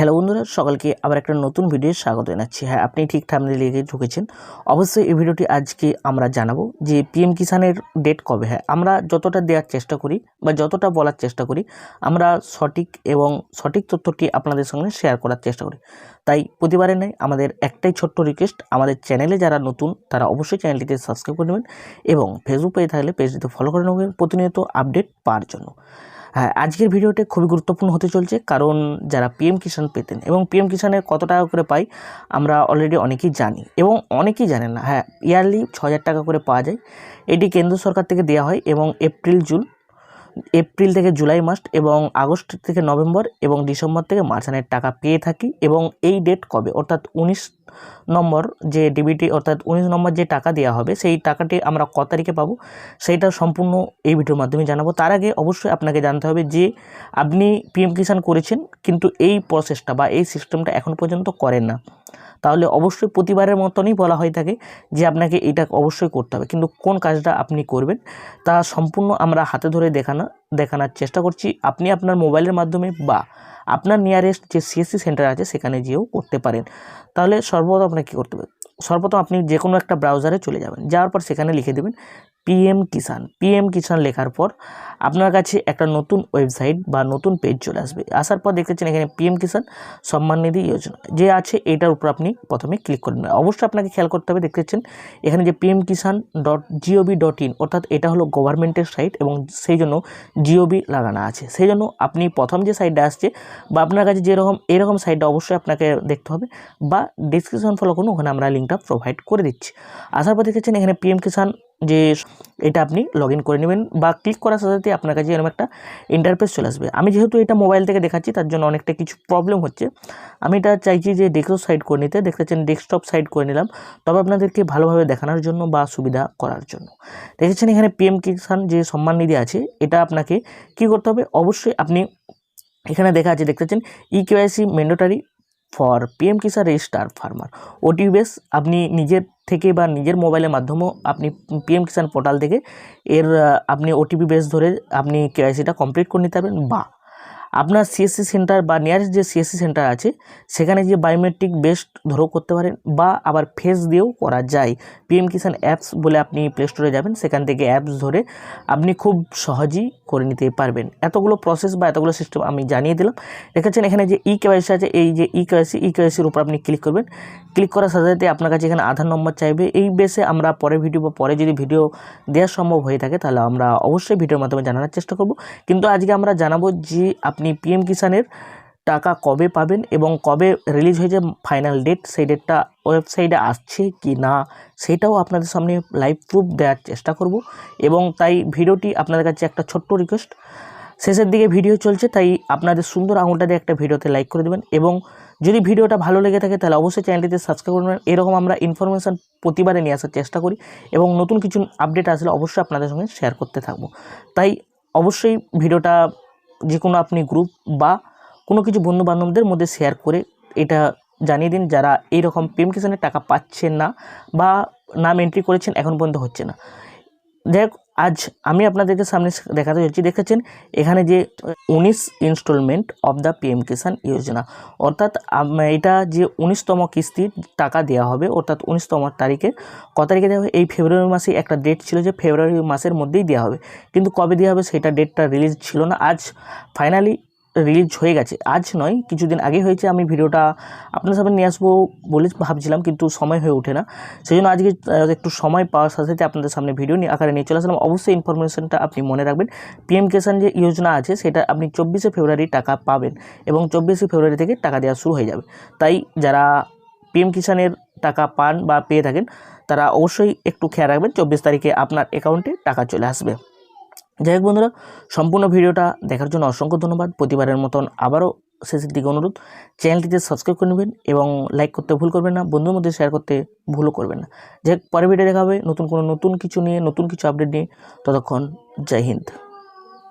Hello বন্ধুরা, সকালকে আবার একটা নতুন ভিডিও স্বাগত জানাচ্ছি। হ্যাঁ আপনি ঠিক ঠামলে লেগে ঢুকেছেন। অবশ্যই এই ভিডিওটি আজকে আমরা জানাব যে পিএম কিষানের ডেট কবে। হ্যাঁ আমরা যতটা দেওয়ার চেষ্টা করি বা যতটা বলার চেষ্টা করি, আমরা সঠিক এবং সঠিক তথ্যটি আপনাদের সঙ্গে শেয়ার করার চেষ্টা করি। তাই প্রতিবারে নেই আমাদের একটাই ছোট্ট রিকোয়েস্ট আমাদের চ্যানেলে যারা নতুন, তারা অবশ্যই চ্যানেলটিতে সাবস্ক্রাইব করে নেবেন এবং ফেসবুক পেজে থাকলে পেজটিতে ফলো করে নেবেন প্রতিনিয়ত আপডেট পাওয়ার জন্য। হ্যাঁ আজকের ভিডিওটি খুবই গুরুত্বপূর্ণ হতে চলছে, কারণ যারা পিএম কিষাণ পেতেন এবং পিএম কিষাণে কত টাকা করে পাই, আমরা অলরেডি অনেকেই জানি এবং অনেকেই জানেন না। হ্যাঁ ইয়ারলি ছ টাকা করে পাওয়া যায়। এটি কেন্দ্র সরকার থেকে দেওয়া হয় এবং এপ্রিল জুন এপ্রিল থেকে জুলাই মাস এবং আগস্ট থেকে নভেম্বর এবং ডিসেম্বর থেকে মার্চানের টাকা পেয়ে থাকি এবং এই ডেট কবে? অর্থাৎ উনিশ নম্বর যে ডিবিটি অর্থাৎ উনিশ নম্বর যে টাকা দেওয়া হবে, সেই টাকাটি আমরা ক তারিখে পাবো? সেইটা সম্পূর্ণ এই ভিডিওর মাধ্যমে জানাব। তার আগে অবশ্যই আপনাকে জানতে হবে যে আপনি পিএম কিষাণ করেছেন, কিন্তু এই প্রসেসটা বা এই সিস্টেমটা এখন পর্যন্ত করেন না। তাহলে অবশ্যই প্রতিবারের মতনই বলা হয়ে থাকে যে আপনাকে এটা অবশ্যই করতে হবে। কিন্তু কোন কাজটা আপনি করবেন তা সম্পূর্ণ আমরা হাতে ধরে দেখানো, দেখানোর চেষ্টা করছি। আপনি আপনার মোবাইলের মাধ্যমে বা আপনার নিয়ারেস্ট যে সিএসসি সেন্টার আছে সেখানে যেও করতে পারেন। তাহলে সর্বপ্রথম আপনাকে কী করতে হবে? সর্বপ্রথম আপনি যে কোনো একটা ব্রাউজারে চলে যাবেন। যাওয়ার পর সেখানে লিখে দেবেন পিএম কিষাণ পিএম কিষাণ লেখার পর আপনার কাছে একটা নতুন ওয়েবসাইট বা নতুন পেজ চলে আসবে। আসার পর দেখতেছেন এখানে পিএম কিষাণ সম্মান নিধি যোজনা, যে আছে এটার উপর আপনি প্রথমে ক্লিক করবেন। অবশ্যই আপনাকে খেয়াল করতে হবে দেখতেছেন এখানে যে PM Kisan dot G O V dot in অর্থাৎ এটা হলো গভর্নমেন্টের সাইট এবং সেই জন্য জিওবি লাগানো আছে। সেই জন্য আপনি প্রথম যে সাইটটা আসছে বা আপনার কাছে যেরকম, এরকম সাইটটা অবশ্যই আপনাকে দেখতে হবে বা ডিসক্রিপশন ফলো করুন, ওখানে আমরা লিঙ্কটা প্রোভাইড করে দিচ্ছি। আসার পর দেখেছেন এখানে পিএম কিষাণ যে এটা আপনি লগ করে নেবেন বা ক্লিক করার সাথে সাথে আপনার কাছে এরকম একটা ইন্টারফেস চলে আসবে। আমি যেহেতু এটা মোবাইল থেকে দেখাচ্ছি, তার জন্য অনেকটা কিছু প্রবলেম হচ্ছে। আমি এটা চাইছি যে ডেস্কটপ সাইড করে নিতে। দেখতেছেন ডেস্কটপ সাইড করে নিলাম। তবে আপনাদেরকে ভালোভাবে দেখানোর জন্য বা সুবিধা করার জন্য। দেখেছেন এখানে পিএম কিষাণ যে সম্মান নিধি আছে, এটা আপনাকে কি করতে হবে? অবশ্যই আপনি এখানে দেখা আছে দেখতেছেন e KYC mandatory for PM Kisan register farmer OTP base আপনি নিজের থেকে বা নিজের মোবাইলের মাধ্যমেও আপনি পিএম কিষাণ পোর্টাল থেকে এর আপনি ওটিপি বেস ধরে আপনি কেওয়াইসিটা কমপ্লিট করে নিতে পারবেন বা আপনার সিএসসি সেন্টার বা নিয়ারেস্ট যে সিএসসি সেন্টার আছে, সেখানে যে বায়োমেট্রিক বেস্ট ধরেও করতে পারেন বা আবার ফেস দিয়েও করা যায়। পিএম কিষাণ অ্যাপস বলে আপনি প্লে স্টোরে যাবেন, সেখান থেকে অ্যাপস ধরে আপনি খুব সহজেই করে নিতে পারবেন। এতগুলো প্রসেস বা এতগুলো সিস্টেম আমি জানিয়ে দিলাম। দেখেছেন এখানে যে ই কেওয়াইসি আছে, এই যে ই কেওয়াইসি ই কেওয়াইসির উপর আপনি ক্লিক করবেন। ক্লিক করার সাথে সাথে আপনার কাছে এখানে আধার নম্বর চাইবে। এই বেসে আমরা পরে ভিডিও বা পরে যদি ভিডিও দেওয়া সম্ভব হয়ে থাকে, তাহলে আমরা অবশ্যই ভিডিওর মাধ্যমে জানানোর চেষ্টা করব। কিন্তু আজকে আমরা জানাব যে আপনি পিএম কিষানের টাকা কবে পাবেন এবং কবে রিলিজ হয়েছে ফাইনাল ডেট সেই ডেটটা ওয়েবসাইটে আসছে কি না, সেটাও আপনাদের সামনে লাইভ প্রুফ দেওয়ার চেষ্টা করব। এবং তাই ভিডিওটি আপনাদের কাছে একটা ছোট্ট রিকোয়েস্ট শেষের দিকে ভিডিও চলছে, তাই আপনাদের সুন্দর আঙুলটা দিয়ে একটা ভিডিওতে লাইক করে দেবেন। এবং যদি ভিডিওটা ভালো লেগে থাকে, তাহলে অবশ্যই চ্যানেলটিতে সাবস্ক্রাইব করবেন। এরকম আমরা ইনফরমেশান প্রতিবারে নিয়ে আসার চেষ্টা করি এবং নতুন কিছু আপডেট আসলে অবশ্যই আপনাদের সঙ্গে শেয়ার করতে থাকব। তাই অবশ্যই ভিডিওটা যে কোনো আপনি গ্রুপ বা কোনো কিছু বন্ধু বান্ধবদের মধ্যে শেয়ার করে এটা জানিয়ে দিন যারা এইরকম পিএম কিষানের টাকা পাচ্ছেন না বা নাম এন্ট্রি করেছেন, এখন পর্যন্ত হচ্ছে না। যাই আজ আমি আপনাদেরকে সামনে দেখাতে যাচ্ছি। দেখেছেন, এখানে যে উনিশ instalment of the PM Kisan Yojana অর্থাৎ এটা যে উনিশতম কিস্তির টাকা দেওয়া হবে, অর্থাৎ উনিশতম তারিখে, ক তারিখে দেওয়া হবে? এই ফেব্রুয়ারি মাসে একটা ডেট ছিল যে ফেব্রুয়ারি মাসের মধ্যেই দেওয়া হবে। কিন্তু কবে দেওয়া হবে? সেটা ডেটটা রিলিজ ছিল না। আজ ফাইনালি রিলিজ হয়ে গেছে। আজ নয়, কিছুদিন আগে হয়েছে। আমি ভিডিওটা আপনার সামনে নিয়ে আসব বলে ভাবছিলাম, কিন্তু সময় হয়ে ওঠে না। সেই জন্য আজকে একটু সময় পাওয়ার সাথে সাথে আপনাদের সামনে ভিডিও নিয়ে আকারে নিয়ে চলে আসলাম। অবশ্যই ইনফরমেশনটা আপনি মনে রাখবেন। পিএম কিষাণ যে যোজনা আছে, সেটা আপনি চব্বিশে ফেব্রুয়ারি টাকা পাবেন এবং চব্বিশে ফেব্রুয়ারি থেকে টাকা দেওয়া শুরু হয়ে যাবে। তাই যারা পিএম কিষাণের টাকা পান বা পেয়ে থাকেন, তারা অবশ্যই একটু খেয়াল রাখবেন, চব্বিশ তারিখে আপনার অ্যাকাউন্টে টাকা চলে আসবে। যাই হোক বন্ধুরা, সম্পূর্ণ ভিডিওটা দেখার জন্য অসংখ্য ধন্যবাদ। প্রতিবারের মতন আবারও শেষের দিকে অনুরোধ, চ্যানেলটিতে সাবস্ক্রাইব করে নেবেন এবং লাইক করতে ভুল করবেন না বন্ধুর মধ্যে শেয়ার করতে ভুলও করবেন না। যাই হোক, পরের ভিডিও দেখা হবে নতুন কোনো নতুন কিছু নিয়ে, নতুন কিছু আপডেট নিয়ে। ততক্ষণ জয় হিন্দ।